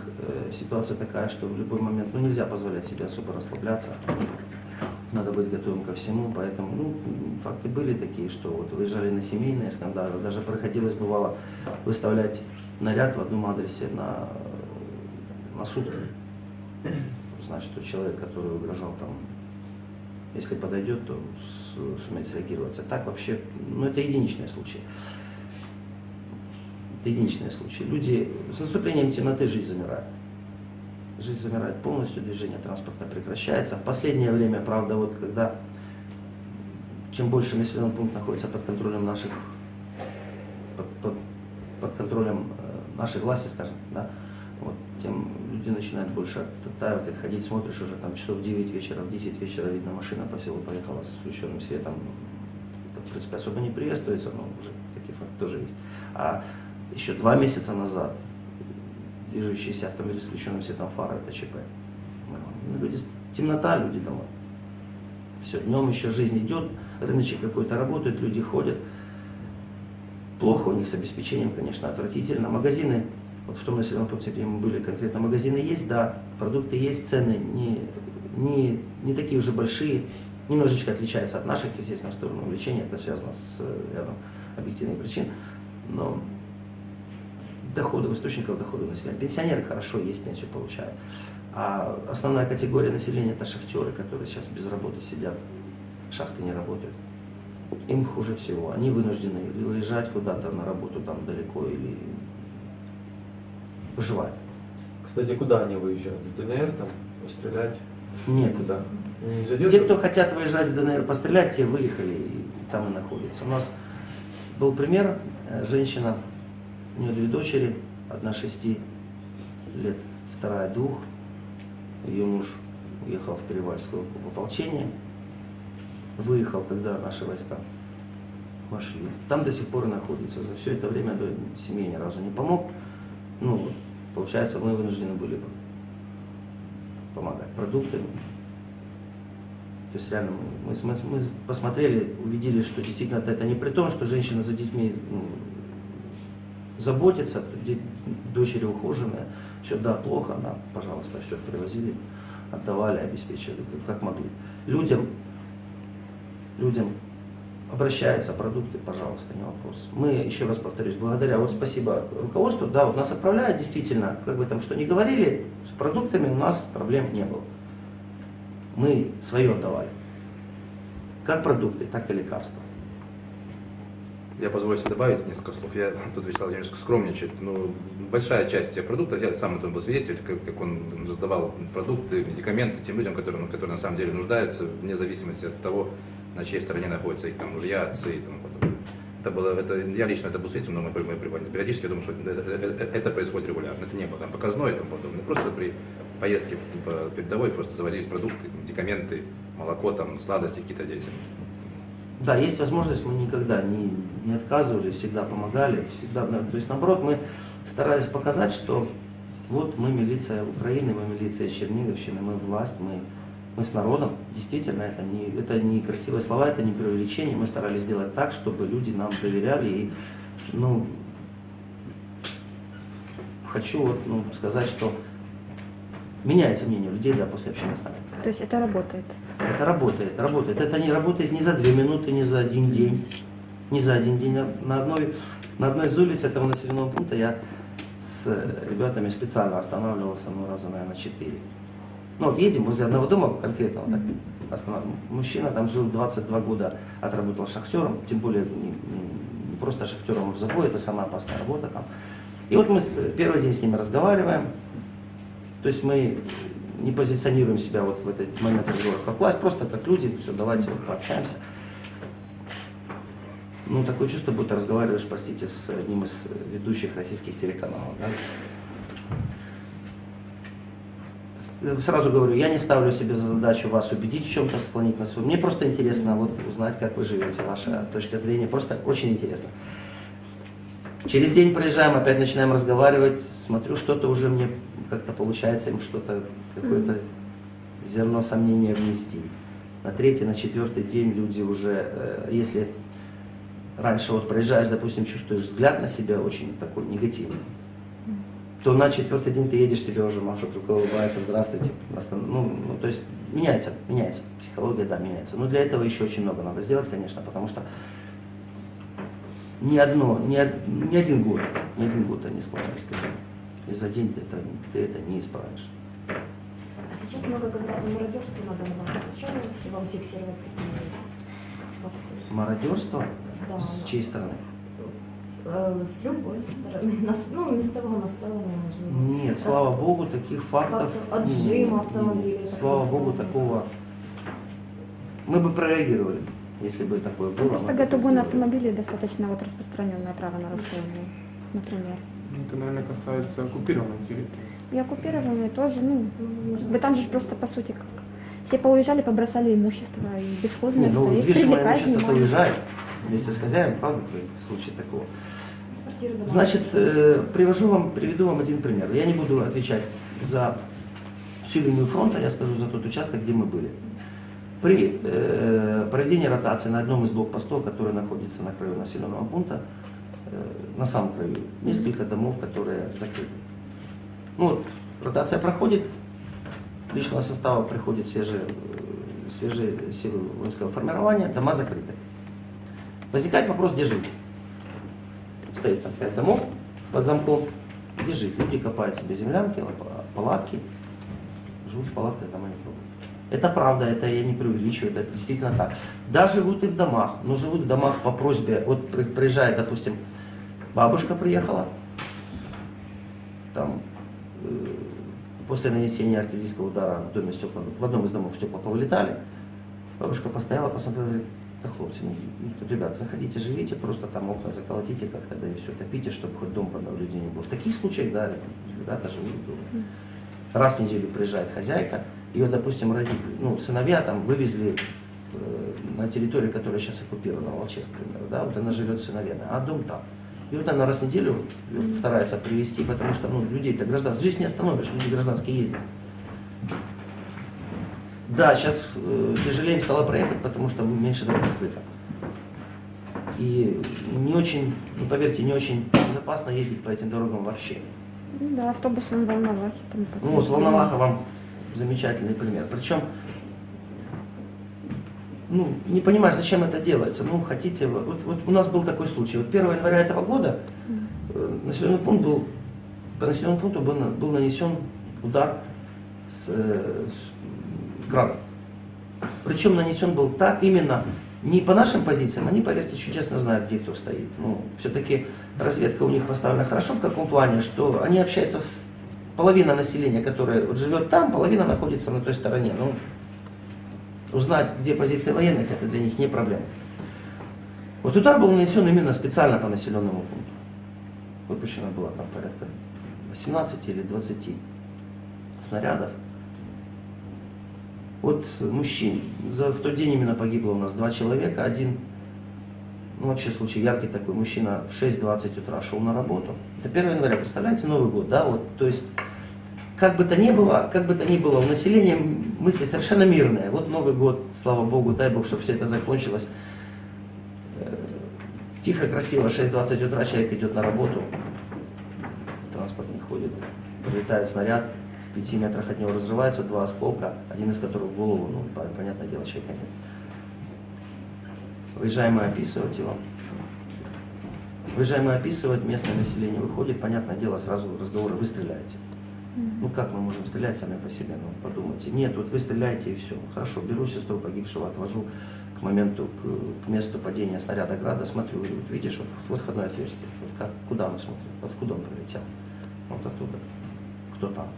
Э, Ситуация такая, что в любой момент ну, нельзя позволять себе особо расслабляться. Надо быть готовым ко всему, поэтому ну, факты были такие, что вот выезжали на семейные скандалы, даже приходилось бывало выставлять наряд в одном адресе на, на сутки. Значит, что человек, который угрожал там, если подойдет, то с- суметь среагировать. А так вообще, ну это единичные случаи. Это единичные случаи. Люди, с наступлением темноты жизнь замирает. Жизнь замирает полностью, движение транспорта прекращается. В последнее время, правда, вот когда чем больше населенный пункт находится под контролем наших, под, под- под контролем э, нашей власти, скажем, да, вот, тем люди начинают больше оттаивать, отходить, смотришь уже там часов в 9 вечера, в 10 вечера видно машина по селу поехала с включенным светом. Это, в принципе, особо не приветствуется, но уже такие факты тоже есть. А еще два месяца назад движущийся автомобиль с включенным светом фара это ЧП. Ну, Люди, темнота, люди домой. Все, днем еще жизнь идет, рыночек какой-то работает, люди ходят. Плохо у них с обеспечением, конечно, отвратительно. Магазины, вот в том населенном пункте, где мы были конкретно, магазины есть, да, продукты есть, цены не, не, не такие уже большие, немножечко отличаются от наших, естественно, в сторону увеличения, это связано с рядом объективных причин, но доходов, источников дохода населения. Пенсионеры хорошо есть, пенсию получают. А основная категория населения это шахтеры, которые сейчас без работы сидят, шахты не работают. Им хуже всего. Они вынуждены или уезжать куда-то на работу там далеко или выживать. Кстати, куда они выезжают? В ДНР там пострелять? Нет. Куда? Не зайдет? Те, кто хотят выезжать в ДНР пострелять, те выехали и там и находятся. У нас был пример, э, женщина, у нее две дочери, одна шести лет, вторая двух. Ее муж уехал в Перевальское в ополчение, выехал, когда наши войска вошли. Там до сих пор и находится. За все это время семье ни разу не помог. Ну, получается, мы вынуждены были бы помогать продуктами, то есть реально мы, мы, мы- посмотрели, увидели, что действительно это не при том, что женщина за детьми ну, заботится, де- дочери ухоженные, все, да, плохо, да, пожалуйста, все привозили, отдавали, обеспечивали, как могли. Людям, людям обращаются продукты, пожалуйста, не вопрос. Мы, еще раз повторюсь, благодаря, вот спасибо руководству, да, вот нас отправляют, действительно, как бы там что ни говорили, с продуктами у нас проблем не было мы свое отдавали. Как продукты, так и лекарства. Я позволю себе добавить несколько слов. Я тут Вячеслав Владимирович скромничает. Ну, большая часть тех продуктов, я сам этом был свидетель, как, как он раздавал продукты, медикаменты тем людям, которые, ну, которые на самом деле нуждаются, вне зависимости от того, на чьей стороне находятся их там мужья, отцы и тому подобное. Это было, это, я лично это был свидетелем, но мы ходим периодически, я думаю, что это, это- это происходит регулярно. Это не было там показное и тому подобное. Просто при поездке по передовой просто завозились продукты, медикаменты, молоко, там, сладости какие-то детям. Да, есть возможность, мы никогда не, не отказывали, всегда помогали, всегда, да, то есть наоборот, мы старались показать, что вот мы милиция Украины, мы милиция Черниговщины, мы власть, мы, мы с народом. Действительно, это не, это не красивые слова, это не преувеличение. Мы старались сделать так, чтобы люди нам доверяли. И, ну, хочу вот, ну, сказать, что меняется мнение людей да, после общения с нами. То есть это работает. Это работает, работает. Это не работает ни за две минуты, ни за один день. Не за один день. На одной, на одной из улиц этого населенного пункта я с ребятами специально останавливался, ну, раза, наверное, четыре. Ну, вот едем возле одного дома конкретно, вот так Мужчина там жил 22 года, отработал шахтером, тем более не, не просто шахтером в забое, это самая опасная работа там. И вот мы с- первый день с ними разговариваем, то есть мы не позиционируем себя вот в этот момент разговора как власть, просто как люди, все, давайте вот пообщаемся. Ну, такое чувство, будто разговариваешь, простите, с одним из ведущих российских телеканалов. да. Сразу говорю, я не ставлю себе за задачу вас убедить в чем-то, склонить на свой. Мне просто интересно вот узнать, как вы живете, ваша точка зрения. Просто очень интересно. Через день проезжаем, опять начинаем разговаривать, смотрю, что-то уже мне как-то получается им что-то, какое-то зерно сомнения внести. На третий, на четвертый день люди уже, э, если раньше вот проезжаешь, допустим, чувствуешь взгляд на себя очень такой негативный, то на четвертый день ты едешь, тебе уже машут рукой, улыбается, здравствуйте. Ну, ну, то есть меняется, меняется. Психология, да, меняется. Но для этого еще очень много надо сделать, конечно, потому что ни одно, ни, ни один год, ни один год они складывались к этому. И за день ты это, ты это не исправишь. А сейчас много говорят о мародерстве на Донбассе. Случалось ли вам фиксировать такие факты? Мародерство Да. с чьей стороны? Э, С любой стороны. Нас- Ну, місцевого населення, можливо. Нет, слава богу, таких фактов... Фактов отжима автомобилей, Слава богу, такого... Мы бы прореагировали, если бы такое было. Просто угон сделали. автомобилей достаточно вот распространенное правонарушение, например. Ну, Это, наверное, касается оккупированной территории. И оккупированные тоже, ну, как бы там же просто по сути как все поуезжали, побросали имущество и бесхозно Не, ну, стоит. движимое внимание. уезжает вместе с хозяином, правда, при случае такого. Значит, э, привожу вам, приведу вам один пример. Я не буду отвечать за всю линию фронта, я скажу за тот участок, где мы были. При э, проведении ротации на одном из блокпостов, который находится на краю населенного пункта, э, на самом краю, несколько домов, которые закрыты. Ну вот, ротация проходит, личного состава приходят свежие, э, свежие силы воинского формирования, дома закрыты. Возникает вопрос, где жить? Стоит там пять домов под замком, где жить? Люди копают себе землянки, палатки, живут в палатках, дома не трогают. Это правда, это я не преувеличиваю, это действительно так. Да, живут и в домах, но живут в домах по просьбе, вот при- приезжает, допустим, бабушка приехала, там э, после нанесения артиллерийского удара в доме стекла, в одном из домов стекла повылетали, бабушка постояла, посмотрела, говорит, да хлопцы, ну, ну, ребят, заходите, живите, просто там окна заколотите как-то, да и все, топите, чтобы хоть дом под не был. В таких случаях, да, ребята живут дома. Раз в неделю приезжает хозяйка, ее, допустим, родители, ну, сыновья там вывезли в, э, на территорию, которая сейчас оккупирована, Волчек, к примеру, да, вот она живет с сыновьями, а дом там. И вот она раз в неделю старается привезти, потому что ну, людей-то гражданских, жизнь не остановишь, люди гражданские ездят. Да, сейчас э, тяжелее стало проехать, потому что меньше дорог открыто. И не очень, ну, поверьте, не очень безопасно ездить по этим дорогам вообще. Ну да, автобусом Волновахи там Ну вот Волноваха вам замечательный пример. Причем, ну, не понимаешь, зачем это делается. Ну, хотите, вот, вот у нас был такой случай. Вот 1 января этого года э, населенный пункт был, по населенному пункту был, был нанесен удар с, э, с градов. Причем нанесен был так именно не по нашим позициям, они, поверьте, чудесно знают, где кто стоит. Ну, все-таки разведка у них поставлена хорошо в каком плане, что они общаются с половина населения, которое живет там, половина находится на той стороне. Ну, узнать, где позиции военных, это для них не проблема. Вот удар был нанесен именно специально по населенному пункту. Выпущено было там порядка 18 или 20 снарядов. Вот мужчин, за, в тот день именно погибло у нас два человека, один, ну вообще случай яркий такой, мужчина в 6.20 утра шел на работу. Это 1 января, представляете, Новый год, да, вот, то есть, как бы то ни было, как бы то ни было, у населения мысли совершенно мирные. Вот Новый год, слава Богу, дай Бог, чтобы все это закончилось. Э, Тихо, красиво, 6.20 утра человек идет на работу, транспорт не ходит, прилетает снаряд, в пяти метрах от него разрывается два осколка, один из которых в голову, ну, по- понятное дело, человека нет. Выезжаем мы описывать его. Выезжаем мы описывать, местное население выходит, понятное дело, сразу разговоры, вы. Ну как мы можем стрелять сами по себе, ну подумайте. Нет, вот вы стреляете и все. Хорошо, беру сестру погибшего, отвожу к моменту, к, к месту падения снаряда града, смотрю, вот видишь, вот, вот входное отверстие, вот как, куда мы смотрим, откуда он прилетел, вот оттуда, кто там.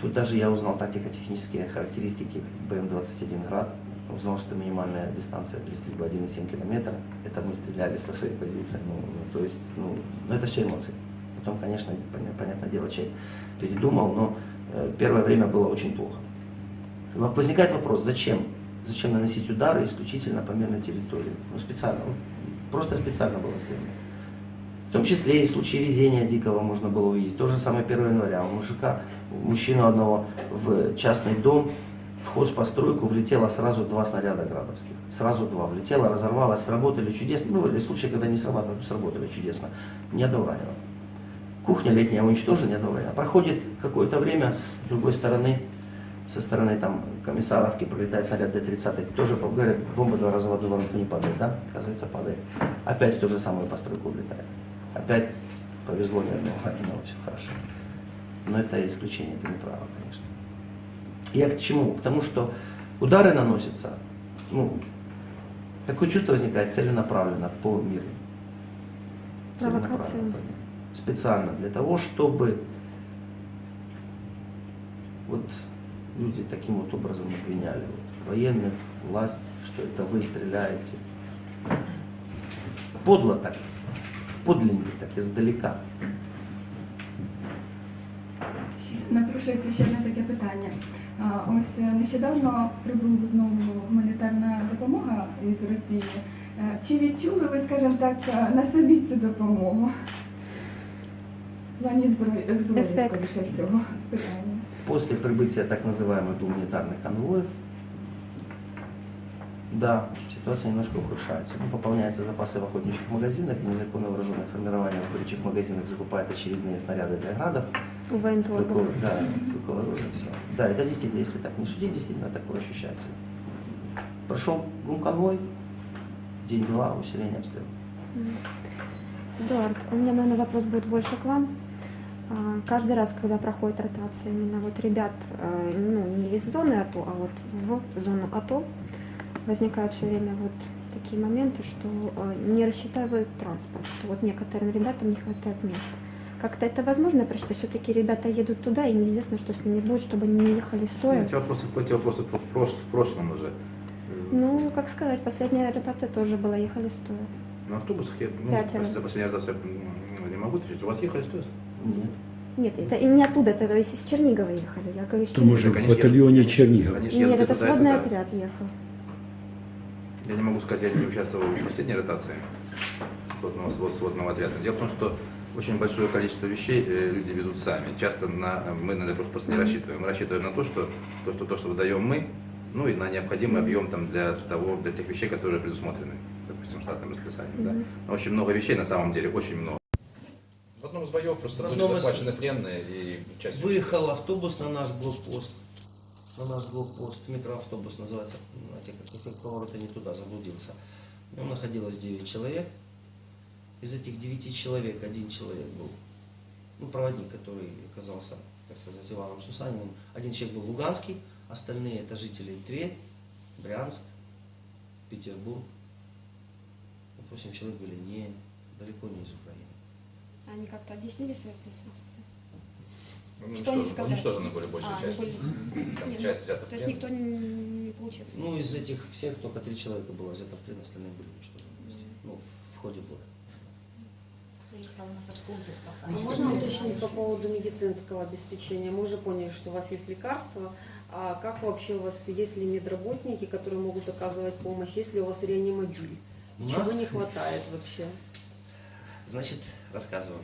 Тут даже я узнал тактико-технические характеристики БМ-21 «Град», узнал, что минимальная дистанция для стрельбы 1,7 километра, это мы стреляли со своей позиции, ну, ну, то есть, ну, ну, это все эмоции. Потом, конечно, поня- понятное дело, человек передумал, но э, первое время было очень плохо. Возникает вопрос, зачем? Зачем наносить удары исключительно по мирной территории? Ну, специально, просто специально было сделано. В том числе и случаи везения дикого можно было увидеть. То же самое 1 января. У мужика, у мужчину одного в частный дом, в хозпостройку влетело сразу два снаряда градовских. Сразу два. Влетело, разорвалось, сработали чудесно. Бывали случаи, когда не срабатывали, сработали чудесно. Ни одного раненого. Кухня летняя уничтожена время. Проходит какое-то время, с другой стороны, со стороны там комиссаровки пролетает снаряд Д-30, тоже говорят, бомба два раза в одну воронку не падает, да? Оказывается, падает. Опять в ту же самую постройку улетает. Опять повезло ни одного, иного, все хорошо. Но это исключение, это не правило, конечно. Я к чему? К тому, что удары наносятся, ну, такое чувство возникает целенаправленно по миру. Целенаправленно Специально для того, чтобы вот люди таким вот образом обвиняли вот, военных, власть, что это вы стреляете. Подло так, подлинно так, издалека. Напрошується ще одне таке питання. А, Ось е, нещодавно прибула знову гуманітарна допомога із Росії. Е, Чи відчули ви, скажімо так, е, на собі цю допомогу? В плані зброї, зброї Ефект. скоріше всього, питання. После прибытия так называемых гуманитарных конвоев, да, ситуация немножко ухудшается. Ну, пополняются запасы в охотничьих магазинах, и незаконно вооруженное формирование в охотничьих магазинах закупает очередные снаряды для градов, У военторгов. стрелковых, да, стрелковое оружие, все. Да, это действительно, если так не шутить, действительно такое ощущается. Прошел гумконвой, день-два, усиление обстрела. Эдуард, у меня, наверное, вопрос будет больше к вам. А, Каждый раз, когда проходит ротация именно вот ребят, э, ну, не из зоны АТО, а вот в зону АТО, возникают все время вот такие моменты, что э, не рассчитывают транспорт, что вот некоторым ребятам не хватает мест. Как-то это возможно, потому что все-таки ребята едут туда, и неизвестно, что с ними будет, чтобы они не ехали стоя. Эти вопросы, эти вопросы в, прош- в прошлом уже. Ну, как сказать, последняя ротация тоже была, ехали стоя. На автобусах я ну, Пятеро. за последний раз я м, не могу отвечать. У вас ехали стоя? Нет. Нет, это и не оттуда, это из Чернигова ехали. Я говорю, из То Чернигова. може в Конечно, батальйоні едут- Чернігів. конечно, Нет, едут это и туда, и сводный туда. отряд ехал. Я не могу сказать, я не участвовал в последней ротации сводного, свод- сводного отряда. Дело в том, что очень большое количество вещей э, люди везут сами. Часто на, мы на это просто, просто не рассчитываем. Мы рассчитываем на то, что то, что, то, что выдаем мы, ну и на необходимый объем там, для, того, для тех вещей, которые предусмотрены, допустим, штатным расписанием. Да? Но Очень много вещей на самом деле, очень много. В одном из боев просто были одном из- захвачены пленные и часть... Выехал автобус на наш блокпост. На наш блокпост. Микроавтобус называется. Знаете, как, как поворота не туда, заблудился. В нем находилось 9 человек. Из этих 9 человек один человек был, ну, проводник, который оказался, так сказать, Иваном Сусаниным. Один человек был луганский, остальные это жители Тверь, Брянск, Петербург. Вот 8 человек были не, далеко не из Украины. Они как-то объяснили свое присутствие? Ну, Что они сказали? уничтожены были большая А, часть. были- Там Не, ну, часть взята То есть никто не, не получил? Ну, из этих всех только три человека было взято в плен, остальные были уничтожены. вместе. Ну, в ходе боя. А Можно уточнить по поводу медицинского обеспечения? Мы уже поняли, что у вас есть лекарства. А как вообще у вас, есть ли медработники, которые могут оказывать помощь? Есть ли у вас реанимобиль? У Чего нас- не хватает вообще? Значит, рассказываю.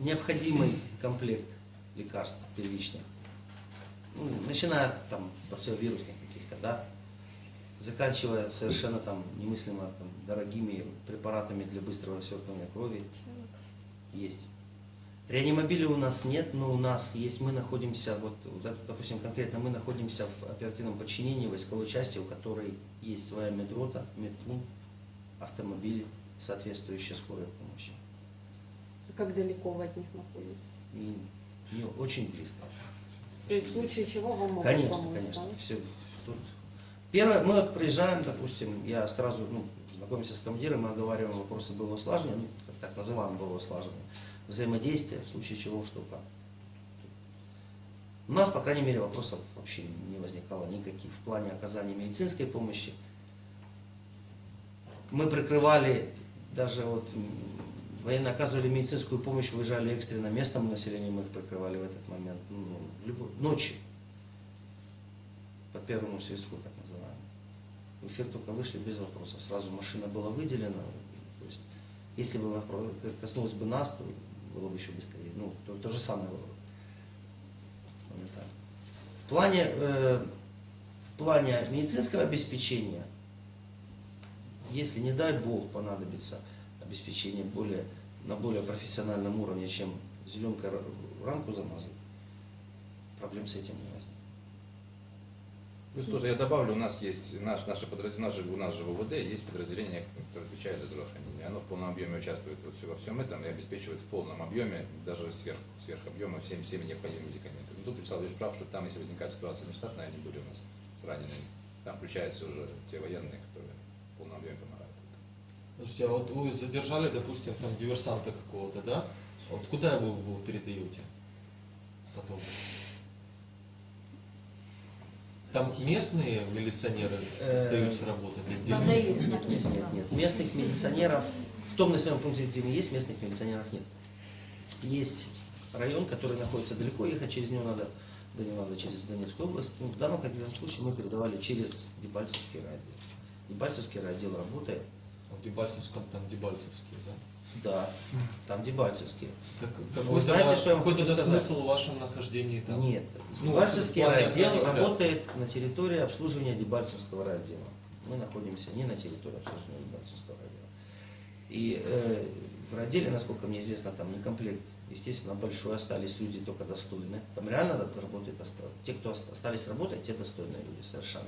Необходимый комплект лекарств первичных, ну, начиная от там, противовирусных каких-то, да, заканчивая совершенно там немыслимо там, дорогими препаратами для быстрого свертывания крови, есть. Реанимобиля у нас нет, но у нас есть, мы находимся, вот, допустим, конкретно мы находимся в оперативном подчинении войсковой части, у которой есть своя медрота, медпункт, автомобили, соответствующая скорой помощи. Как далеко вы от них находитесь? И не очень близко. То есть в случае чего вам могут Конечно, помочь? конечно. да? Все. Тут. Первое, мы вот приезжаем, допустим, я сразу ну, знакомимся с командиром, мы оговариваем вопросы боевого слаживания, ну, как так называемого боевого слаживания, взаимодействия, в случае чего, что как. У нас, по крайней мере, вопросов вообще не возникало никаких в плане оказания медицинской помощи. Мы прикрывали, даже вот военные оказывали медицинскую помощь, выезжали экстренно местному населению, мы их прикрывали в этот момент, ну, в любой, ночью, по первому свистку, так называемому. В эфир только вышли без вопросов, сразу машина была выделена, то есть, если бы вопро- коснулось бы нас, то было бы еще быстрее, ну, то, то же самое было бы. В плане, э, в плане медицинского обеспечения, если, не дай бог, понадобится обеспечение более на более профессиональном уровне, чем зеленкой ра- рамку замазать, проблем с этим не возникнет. Плюс тоже я добавлю, у нас есть наш, наше подразделение, у нас же, в УВД есть подразделение, которое отвечает за здравоохранение. Оно в полном объеме участвует вот во всем этом и обеспечивает в полном объеме, даже сверх, сверх объема, всеми, всеми необходимыми медикаментами. Ну, Тут Вячеслав Ильич прав, что там, если возникает ситуация нештатная, они были у нас с ранеными. Там включаются уже те военные, которые объеме помогают. Слушайте, а вот вы задержали, допустим, там диверсанта какого-то, да? Вот куда вы его передаете потом? Там местные милиционеры Э, остаются работать Нет, нет, нет. Местных милиционеров, в том населенном пункте, где мы есть, местных милиционеров нет. Есть район, который находится далеко, ехать через него надо, до него надо через Донецкую область. Ну, в данном конкретном случае мы передавали через Дебальцевский райотдел. Дебальцевский райотдел работает, В Дебальцевском там Дебальцевские, да? да, там Дебальцевский. Так Вы знаете, тогда- что я вам хочу сказать? смысл в вашем нахождении там? Нет, Ну, Дебальцевский райотдел работает на территории обслуживания Дебальцевского райотдела. Мы находимся не на территории обслуживания Дебальцевского райотдела. И э, в райотделе, насколько мне известно, там не комплект. Естественно, большой остались люди только достойные. Там реально работают те, кто ост- остались работать, те достойные люди совершенно.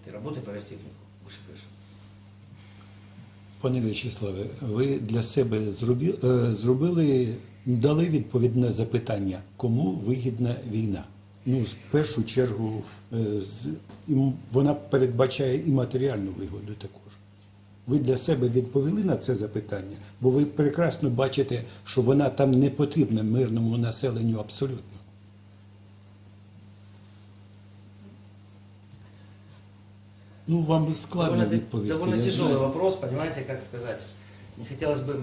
Вот, И работы, поверьте, в них выше крыши. Пане В'ячеславе, ви для себе зробі- е, зробили, дали відповідне запитання, кому вигідна війна? Ну, в першу чергу, е, з- ім- вона передбачає і матеріальну вигоду також. Ви для себе відповіли на це запитання, бо ви прекрасно бачите, що вона там не потрібна мирному населенню абсолютно. Ну, вам складно довольно, відповісти. довольно я тяжелый вопрос, понимаете, как сказать. Не хотелось бы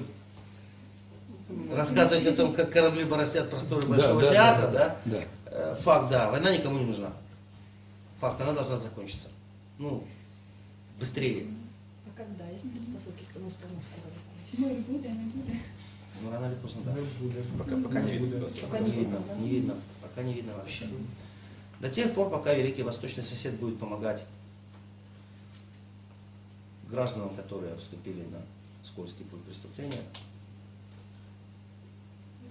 рассказывать о том, как корабли бороздят просторы Большого да, театра, да, да? да. Э, Факт, да, война никому не нужна. Факт, она должна закончиться. Ну, быстрее. А когда? Есть предпосылки к тому, что она скоро закончится? Мир буде, не буде. Ну, рано или поздно, да. Пока, пока не видно. Пока Не не видно, видно, да? не видно, пока не видно вообще. До тех пор, пока Великий Восточный сосед будет помогать гражданам, которые вступили на скользкий путь преступления,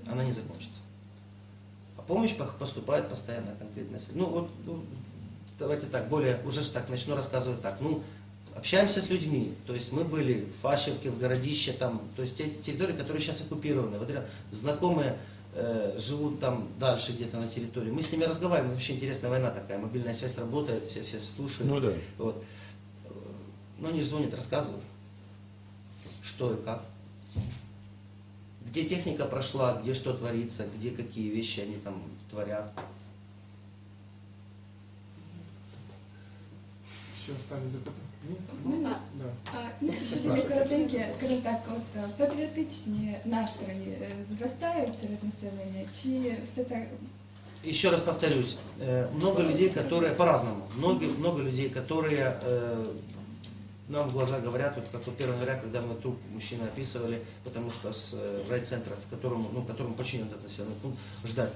она не закончится. А помощь поступает постоянно конкретно. Ну вот, ну, давайте так, более, уже ж так начну рассказывать так. Ну, общаемся с людьми. То есть мы были в Фащевке, в Городище, там, то есть те территории, которые сейчас оккупированы. Вот знакомые э, живут там дальше где-то на территории. Мы с ними разговариваем, вообще интересная война такая, мобильная связь работает, все, все слушают. Ну да. Вот. Э, Ну, они же звонят, рассказывают, что и как. Где техника прошла, где что творится, где какие вещи они там творят. Ще останні запитання? У мене Да. А, ну, ще таке коротеньке, скажімо так, от е, патріотичні настрої е, зростають серед населення, чи все так Еще раз повторюсь, э, много людей, которые по-разному, много, много людей, которые э, нам в глаза говорят, вот как вот 1 января, когда мы труп мужчины описывали, потому что с э, райцентра, с которым, ну, которому подчинен этот населенный пункт, ждать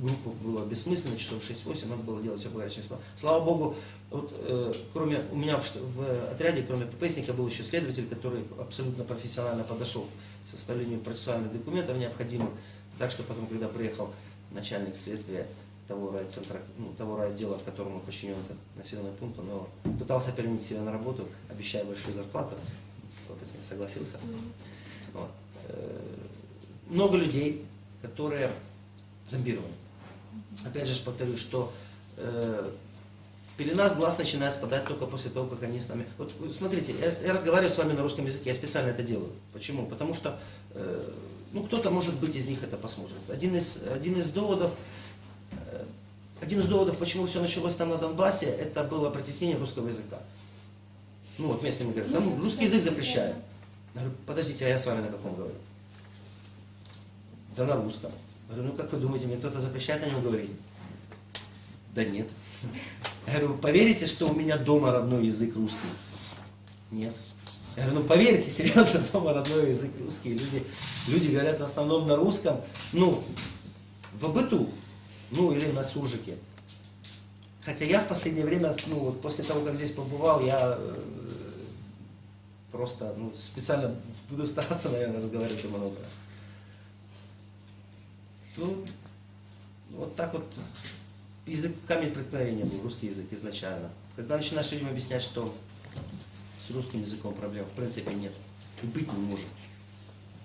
группу было бессмысленно, часов 6-8, надо было делать все по горячим словам. Слава Богу, вот, э, кроме, у меня в, в отряде, кроме ППСника, был еще следователь, который абсолютно профессионально подошел к составлению процессуальных документов необходимых, так что потом, когда приехал начальник следствия того райцентра, ну, того райотдела, которому подчинен этот населенный пункт, его пытался переменить себя на работу, обещая большую зарплату, ППСник согласился. Вот. Э, Много людей, которые зомбированы. Опять же ж повторюсь, что э, пелена с глаз начинает спадать только после того, как они с нами... Вот смотрите, я, я разговариваю с вами на русском языке, я специально это делаю. Почему? Потому что, э, ну, кто-то, может быть, из них это посмотрит. Один из, один из доводов, один из доводов, почему все началось там на Донбассе, это было притеснение русского языка. Ну, вот местными говорят, там русский язык запрещают. Я говорю, подождите, а я с вами на каком говорю? Да на русском. Я говорю, ну как вы думаете, мне кто-то запрещает о нем говорить? Да нет. Я говорю, поверите, что у меня дома родной язык русский? Нет. Я говорю, ну поверьте, серьезно, дома родной язык русский. Люди, люди говорят в основном на русском, ну, в быту, ну или на суржике. Хотя я в последнее время, ну вот после того, как здесь побывал, я э, просто ну, специально буду стараться, наверное, разговаривать на украинском. То вот так вот язык камень преткновения был, русский язык изначально. Когда начинаешь людям объяснять, что с русским языком проблем в принципе нет и быть не может,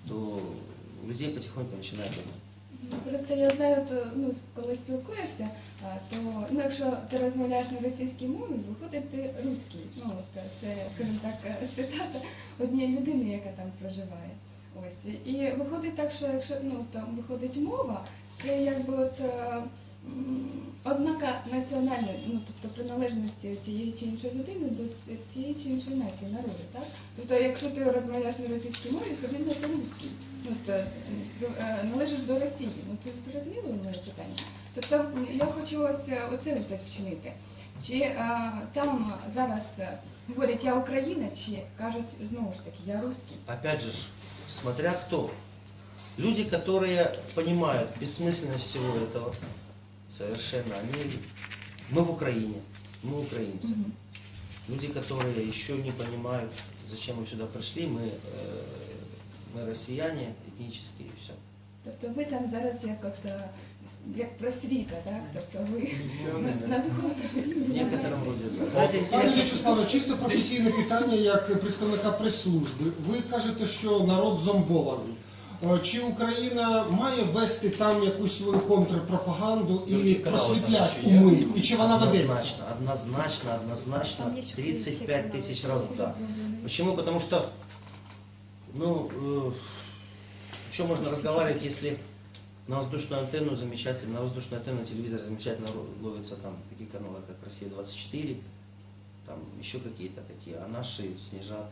то у людей потихоньку начинает думать. Просто я знаю, то, ну, коли спілкуєшся, то ну, якщо ти розмовляєш на російській мові, виходить ти русський. Ну, от, це, скажімо так, е, цитата однієї людини, яка там проживає. Ось. І виходить так, що якщо ну, там виходить мова, це якби от, е, ознака національної, ну, тобто приналежності тієї чи іншої людини до тієї чи іншої нації, народу. Так? Тобто, якщо ти розмовляєш на російській мові, відповідно ти русський. Ну, то, е, належиш до Росії. Ну, ти зрозуміло моє питання? Тобто м, я хочу ось е, оце уточнити. Чи е, там зараз е, говорять я українець, чи кажуть знову ж таки я русський? Опять же, ж, смотря кто. Люди, которые понимают бессмысленность всего этого, совершенно, они... Мы в Украине, мы украинцы. Мгм. Люди, которые еще не понимают, зачем мы сюда пришли, мы, э, мы россияне этнические и все. Тобто ви там зараз як от е, як просвіта, так? Тобто ви Місіонери. на, на духовному В некотором роде. да. Знаете, Пане интересно, Вячеславе, чисто професійне питання як представника прес-служби. Ви кажете, що народ зомбований. Е, Чи Україна має вести там якусь свою контрпропаганду і Короче, канали просвітлять там ще є. уми? І чи вона ведеться? однозначно, однозначно, однозначно, Там есть 35 украинские тысяч каналы. раз, да. Почему? Потому что, ну, э, что можно разговаривать, если на воздушную антенну замечательно, на воздушную антенну на телевизоре замечательно ловятся там такие каналы, как Россия-24, там еще какие-то такие, а наши снижат.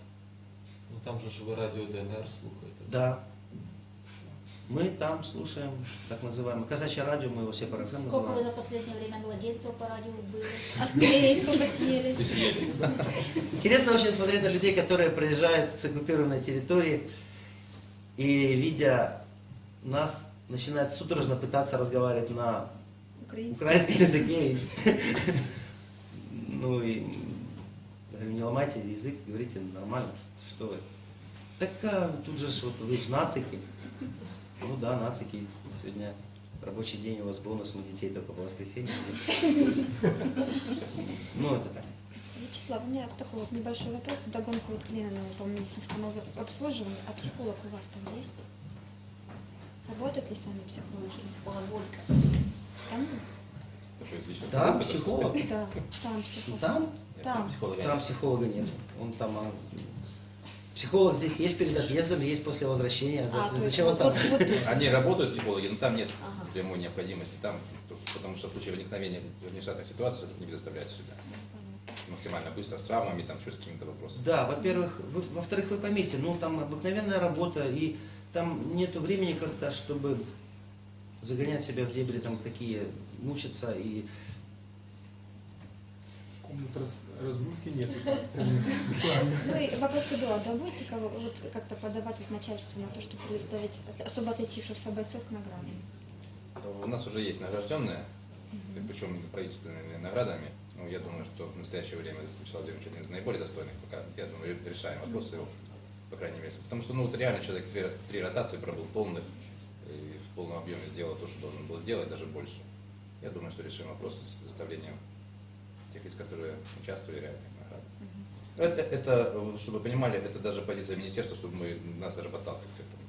Ну там же ж ви радіо ДНР слухаєте. Да. Мы там слушаем так называемое казачье радио, мы его все по РФМ Сколько вы за последнее время младенцев по радио было? А скорее, сколько съели? Интересно очень смотреть на людей, которые приезжают с оккупированной территории и, видя нас, начинают судорожно пытаться разговаривать на украинском языке. Ну и не ломайте язык, говорите нормально, что вы. Так а, тут же ж вот вы же нацики. Ну да, нацики. Сегодня рабочий день у вас бонус, мы детей только по воскресеньям. Ну это так. Вячеслав, у меня такой вот небольшой вопрос, вдогонку вот к Ленину по медицинскому об- обслуживанию. А психолог у вас там есть? Работает ли с вами психолог? Там? Из личного Да, опыта. психолог. Да, там психолог. Там? Там. Там психолога нет. Он там. А, Психолог здесь есть перед отъездом, есть после возвращения. А, то есть Зачем он вот, там? вот, вот тут. Они работают, психологи, но там нет Ага. прямой необходимости. Там, потому что в случае возникновения внештатной ситуации не предоставляется сюда. Максимально быстро, с травмами, там, еще с какими-то вопросами. Да, во-первых, вы- во-вторых, вы поймите, ну там обыкновенная работа, и там нету времени как-то, чтобы загонять себя в дебри, там такие, мучиться и Комнат раз- разгрузки. Ну и вопрос к было, да будете кого, вот как-то подавать начальству на то, чтобы представить от- особо отличившихся бойцов к наградам? У нас уже есть награжденные, причем правительственными наградами. Ну, я думаю, что в настоящее время Вячеслав Владимирович один из наиболее достойных, пока, я думаю, решаем вопросы его, по крайней мере. Потому что, ну, вот реально человек три, три ротации пробыл полных, и в полном объеме сделал то, что должен был сделать, даже больше. Я думаю, что решим вопрос с предоставлением тех лиц, которые участвовали реально в наградах. Это, это, чтобы вы понимали, это даже позиция министерства, чтобы мы нас даже подталкивать к этому.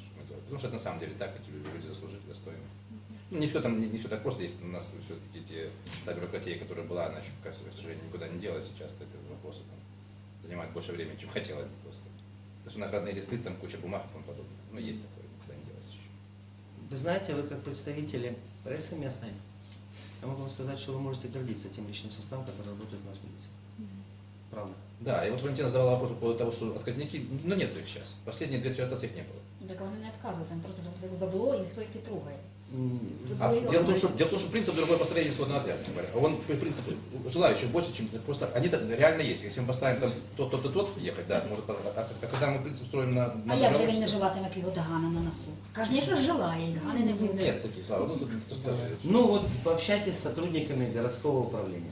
что мы делаем. Потому что это на самом деле так, эти люди, люди заслужили, достойны. Ну, не все там, не, не все так просто, есть у нас все-таки те, та бюрократия, которая была, она еще, к сожалению, никуда не делась сейчас, это вопросы там, занимает больше времени, чем хотелось бы просто. Потому что наградные листы, там куча бумаг и тому подобное. Ну, есть такое, никуда не делось еще. Вы знаете, вы как представители прессы местной, я могу вам сказать, что вы можете гордиться тем личным составом, который работает у нас в милиции. Правда. Да, и вот Валентина задавала вопрос по поводу того, что отказники, ну нет их сейчас. Последние две-три ротации их не было. Так вони не відказуються, вони просто заплатили бабло і ніхто їх не трогає. М, Тут А другой дело, в том, вопрос. что, дело в том, что принцип другой построения сводного отряда. тем более. Он, в принципе, желающих больше, чем просто... Они там реально есть. Если мы поставим там тот, тот и тот ехать, да, может... А, а- а когда мы принцип строим на... на А як же він не добровольчестве- желатиме, як його догана на носу? Звісно, желає, і гани не буде. Нет таких, Слава, ну тут кто скажет. Ну вот пообщайтесь с сотрудниками городского управления.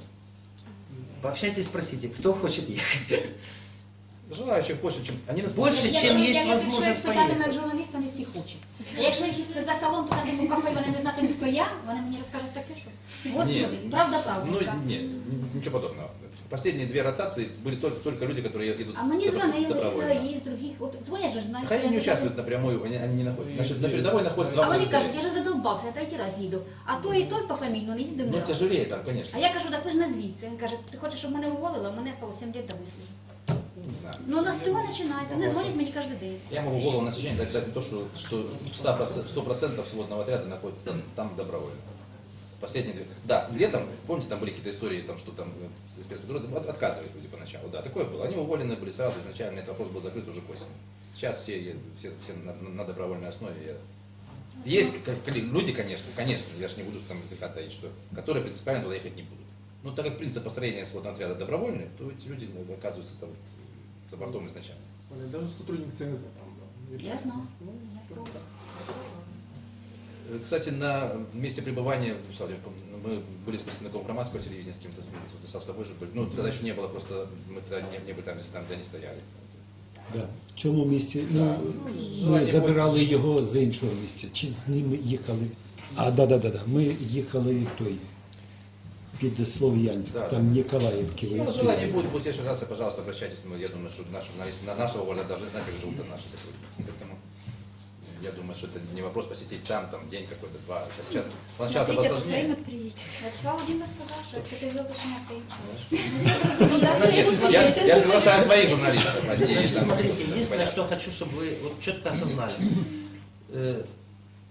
Пообщайтесь, спросите, кто хочет ехать. Желающих больше, чем... Они нас... Больше, Я чем думаю, есть я- я возможность якщо спитати поехать. А якщо їх за столом туди в кафе, вони не знатимуть, хто я, вони мені розкажуть таке, що Господи, Нет. правда, правда. Ну, нет, ничего подобного. Последние две ротации были только, только люди, которые идут А мені добро- дзвонили добровольно. із других, от дзвонять же ж, знаєш. Хай они я не участвуют напрямую, они, они не находятся. Значит, на передовой находятся два А вони кажуть, я вже задовбався, я третій раз їду. А той і той пофамільно не їздив Ну, не тяжелее там, конечно. А я кажу, так ви ж не звідси. Він каже, ти хочеш, щоб мене уволили, а мене стало 7 років до вислову. Ну, у нас з цього починається. Вони дзвонять мені кожен день. Я могу голову на сечение дать, дать то, что, что 100%, 100% сводного отряда находится там, там добровольно. Последние две. Да, летом, помните, там были какие-то истории, там, что там э, спецпетролы от- отказывались люди поначалу. Да, такое было. Они уволены были сразу изначально, этот вопрос был закрыт уже к осени. Сейчас все, все, все на, на- на добровольной основе. Есть люди, конечно, конечно, я же не буду там греха таить, что, которые принципиально туда ехать не будут. Но так как принцип построения сводного отряда добровольный, то эти люди ну, оказываются там за бортом изначально. Вони Даже сотрудник ЦНЗ там. да. Я знаю. Э, Кстати, на месте пребывания, Вячеслав Владимирович, мы были с представником громадского телевидения, с кем-то с, с тобой же были. Ну, тогда еще не было, просто мы тогда не, не были там, там, где они стояли. Да. В цьому місці ну, ми желання забирали його з іншого місця. Чи з ними їхали? А, да, да, да, да. Ми їхали той під Слов'янськ, Да, там Ніколаївки. Ну, ви желание стояли. будет, будет решаться, пожалуйста, обращайтесь. Мы, я думаю, что наши журналисты на нашего города должны знать, как живут там наши сотрудники. Поэтому я думаю, что это не вопрос посетить там, там день какой-то, два. Сейчас, сейчас поначалу это сложнее. Вячеслав Володимир сказав, що це вилучення ти. Значит, Я, я приглашаю своих журналистов. а не Значит, там, смотрите, там, единственное, понятно. что хочу, чтобы вы вот четко осознали.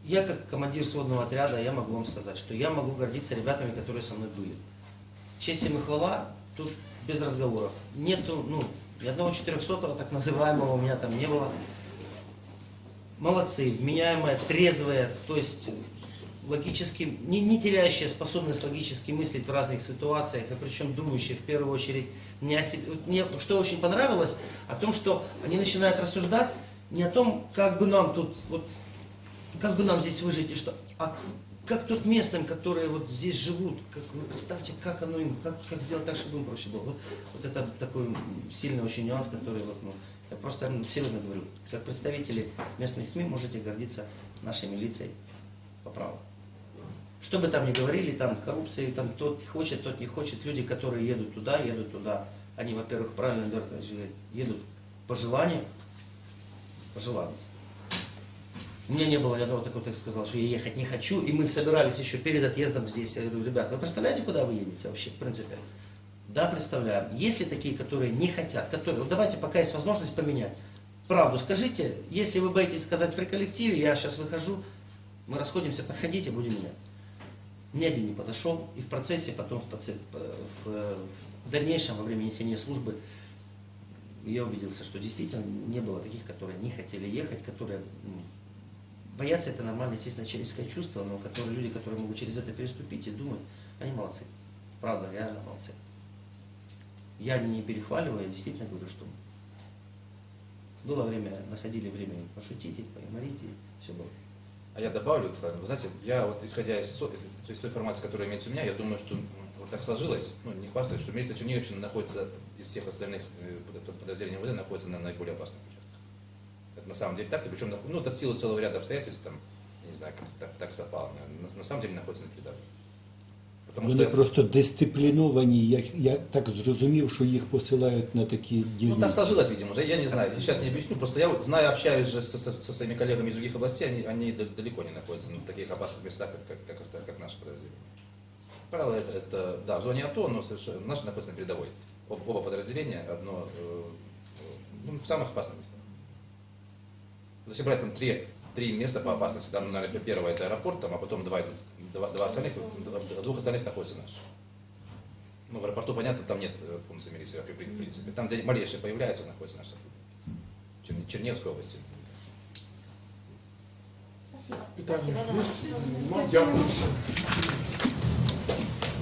я как командир сводного отряда, я могу вам сказать, что я могу гордиться ребятами, которые со мной были. Честь им и хвала, тут без разговоров. Нету, ну, ни одного 400 так называемого у меня там не было. Молодцы, вменяемые, трезвые, то есть логически, не, не теряющие способность логически мыслить в разных ситуациях, и причем думающие в первую очередь не о себе. Мне что очень понравилось, о том, что они начинают рассуждать не о том, как бы нам тут, вот, как бы нам здесь выжить и что, а как тут местным, которые вот здесь живут, как, вы представьте, как оно им, как, как сделать так, чтобы им проще было. Вот, вот это такой сильный очень нюанс, который вот, ну, я просто серьезно говорю, как представители местных СМИ можете гордиться нашей милицией по праву. Что бы там ни говорили, там коррупции, там тот хочет, тот не хочет, люди, которые едут туда, едут туда, они, во-первых, правильно говорит, едут по желанию, по желанию. У меня не было ни одного такого, так сказал, что я ехать не хочу, и мы собирались еще перед отъездом здесь. Я говорю, ребята, вы представляете, куда вы едете вообще, в принципе? Да, представляем. Есть ли такие, которые не хотят, которые, вот давайте, пока есть возможность поменять. Правду скажите, если вы боитесь сказать при коллективе, я сейчас выхожу, мы расходимся, подходите, будем менять. Ни один не подошел, и в процессе, потом в, проце- в, э, в дальнейшем, во время несения службы, я убедился, что действительно не было таких, которые не хотели ехать, которые м, боятся, это нормальное, естественно, человеческое чувство, но которые, люди, которые могут через это переступить и думать, они молодцы. Правда, реально молодцы. Я не перехваливаю, я действительно говорю, что было время, находили время пошутить, и поюморить, и все было. А я добавлю, кстати, вы знаете, я вот исходя из, то есть той информации, которая имеется у меня, я думаю, что м, вот так сложилось, ну не хвастаюсь, что милиция Черниговщины находится из всех остальных э, под- под- подразделений МВД находится на наиболее опасных участках. Это на самом деле так, и причем нах- ну, это в силу целого ряда обстоятельств, там, я не знаю, как так, так совпало, на, на- на самом деле находится на передовой. Потому Вони что просто дисципліновані. Я, я так зрозумів, що їх посилають на такі Ну, так дільниці. сложилось, видимо, уже, я не знаю, сейчас не объясню, просто я вот знаю, общаюсь же со, со- со своими коллегами из других областей, они, они д- далеко не находятся на таких опасных местах, как, как, как, оста- как наше подразделение. Как правило, это, это, да, в зоне АТО, но совершенно, наши находятся на передовой. Об- Оба подразделения, одно э, э, ну, в самых опасных местах. Есть, если брать там три, три места по опасности, там, наверное, первое это аэропорт, там, а потом два идут, два, два остальных, два- двух остальных находятся наши. Ну, в аэропорту, понятно, там нет э, функции милиции, в при- в принципе. Там, где малейшие появляются, находятся наши сотрудники. Черневской области. Спасибо. Питання Спасибо. Дякую.